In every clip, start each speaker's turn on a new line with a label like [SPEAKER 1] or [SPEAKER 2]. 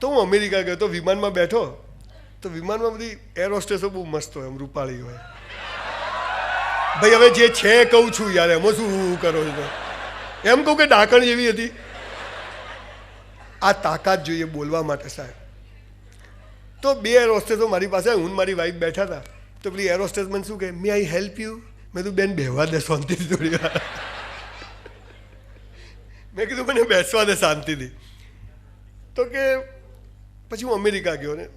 [SPEAKER 1] તો હું અમેરિકા ગયો તો વિમાનમાં બેઠો, તો વિમાનમાં બધી એર હોસ્ટેસો બહુ મસ્ત હોય એમ રૂપાળી હોય. ભાઈ, હવે જે છે કહું છું યાર, એમાં શું કરો છો? એમ કહું કે ડાકણ જેવી હતી. આ તાકાત જોઈએ બોલવા માટે, સાહેબ. તો બે એર હોસ્ટેસો મારી પાસે, હું મારી વાઈફ બેઠા હતા. તો પેલી એર હોસ્ટેસ મને શું કહે મે આઈ હેલ્પ યુ મેં તું બેન, બેહવા દે શાંતિથી થોડી વાર. મેં કીધું, મને બેસવા દે શાંતિથી. તો કે પછી હું અમેરિકા ગયો ને,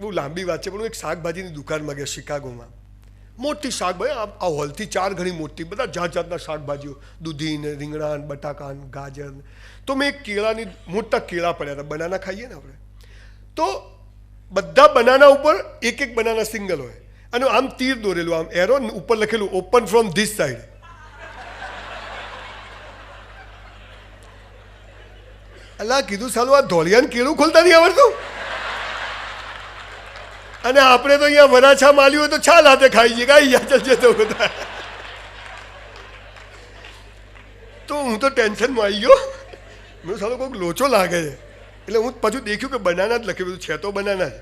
[SPEAKER 1] બહુ લાંબી વાત છે, પણ હું એક શાકભાજીની દુકાનમાં ગયો શિકાગોમાં. મોટી શાકભાજી, આ હોલથી ચાર ઘણી મોટી, બધા જાત જાતના શાકભાજીઓ, દૂધી ને રીંગણા બટાકા ગાજર તો મેં એક કેળાની, મોટા કેળા પડ્યા હતા, બનાના ખાઈએ ને આપણે. તો બધા બનાના ઉપર એક એક બનાના સિંગલ હોય. અને આમ તીર દોરેલું, આમ એરો ઉપર લખેલું ઓપન ફ્રોમ ધીસ સાઈડ અલા કીધું સાલું આ ધોળિયાને કેળું ખોલતા નહીં આવડતું? અને આપણે તો અહીંયા વરાછા માલ્યું હોય તો છાલ હાથે ખાઈ જઈએ કાંઈ યા ચાલશે તો બધા. તો હું તો ટેન્શનમાં આવી ગયો. મેં સાલો કોઈક લોચો લાગે છે. એટલે હું પાછું દેખ્યું કે બનાના જ લખ્યું બધું, છે તો બનાના જ.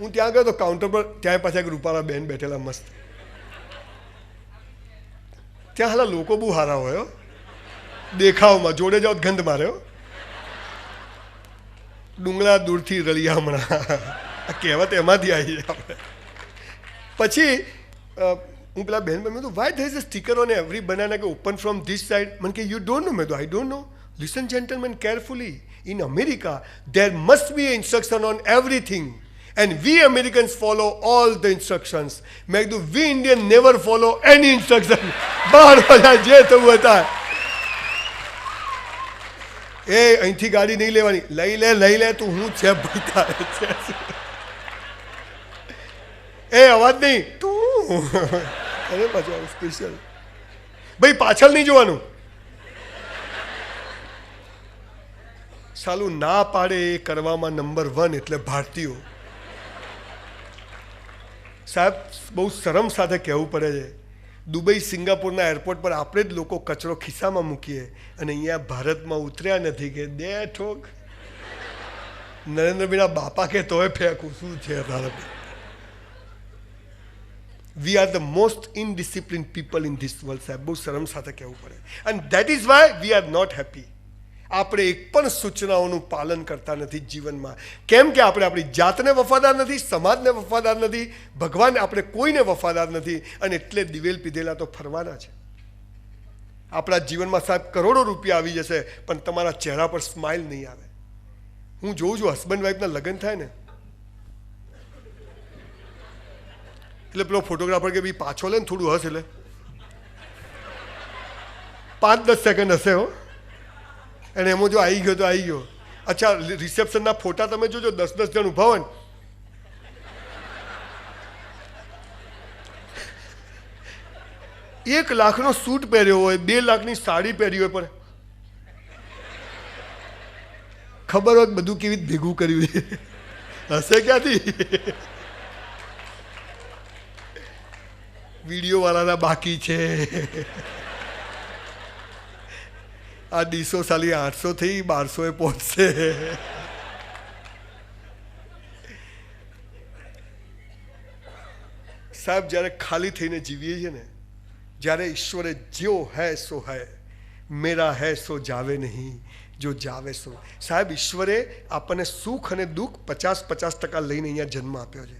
[SPEAKER 1] હું ત્યાં ગયો તો કાઉન્ટર પર ત્યાં પાછા એક રૂપાળા બેન બેઠેલા મસ્ત. ત્યાં હાલા લોકો બહુ સારા હોય દેખાવમાં, જોડે જાઓ ગંધ મારે હો. ડુંગળા દૂરથી રળિયા હમણાં. આ કહેવત એમાંથી આવી આપણે. પછી હું પેલા બહેન મેં કીધું why there is a sticker on every banana કે ઓપન ફ્રોમ ધીસ સાઇડ મને કે યુ ડોન્ટ નો મેં I don't know listen gentleman carefully in America there must be instruction on everything and we Americans follow all the instructions મેં કીધું we Indian never follow any instruction બધા જે થવું હતા એ અહીંથી ગાડી નહીં લેવાની. લઈ લે લઈ લે, તું હું છે એ, અવાજ નહીં. તું. અરે, પાછું સ્પેશિયલ ભાઈ, પાછળ નહીં જોવાનું. સાલું ના પાડે એ કરવામાં નંબર વન એટલે ભારતીયો. સાહેબ, બહુ શરમ સાથે કહેવું પડે છે. દુબઈ, સિંગાપુરના એરપોર્ટ પર આપણે જ લોકો કચરો ખિસ્સામાં મૂકીએ અને અહીંયા ભારતમાં ઉતર્યા નથી કે દે ઠોક. નરેન્દ્રભાઈના બાપા કે તોય ફેંકું, શું છે તારે we are the most indiscipline people in this world સાહેબ. બહુ શરમ સાથે કહેવું પડે. And that is why we are not happy આપણે એક પણ સૂચનાઓનું પાલન કરતા નથી જીવનમાં. કેમ કે આપણે આપણી જાતને વફાદાર નથી, સમાજને વફાદાર નથી, ભગવાન આપણે કોઈને વફાદાર નથી, અને એટલે દિવેલ પીધેલા તો ફરવાના છે. આપણા જીવનમાં સાહેબ કરોડો રૂપિયા આવી જશે, પણ તમારા ચહેરા પર સ્માઇલ નહીં આવે. હું જોઉં છું હસબન્ડ વાઈફના લગ્ન થાય ને. એટલે પેલો ફોટોગ્રાફર કે ભાઈ પાછો લે ને થોડું હસ એટલે પાંચ દસ સેકન્ડ હશે હો. અને એમાં જો આવી ગયો તો આવી ગયો. અચ્છા રિસેપ્શનના ફોટા તમે જોજો, દસ દસ જણ ઊભા હોય ને. એક લાખનો સૂટ પહેર્યો હોય, બે લાખની સાડી પહેરી હોય પણ. ખબર હોય બધું કેવી રીતે ભેગું કર્યું હશે ક્યાંથી? વીડિયો વાળાના બાકી છે. આ ડીસો સાલી આઠસો થઈ બારસો એ પહોંચશે સાહેબ, જ્યારે ખાલી થઈને જીવીએ છીએ ને, જ્યારે ઈશ્વરે જ્યો હૈ સો હૈ, મેરા હૈ સો જાવે નહીં, જો જાવે સો. સાહેબ, ઈશ્વરે આપણને સુખ અને દુઃખ પચાસ પચાસ ટકા લઈને અહીંયા જન્મ આપ્યો છે.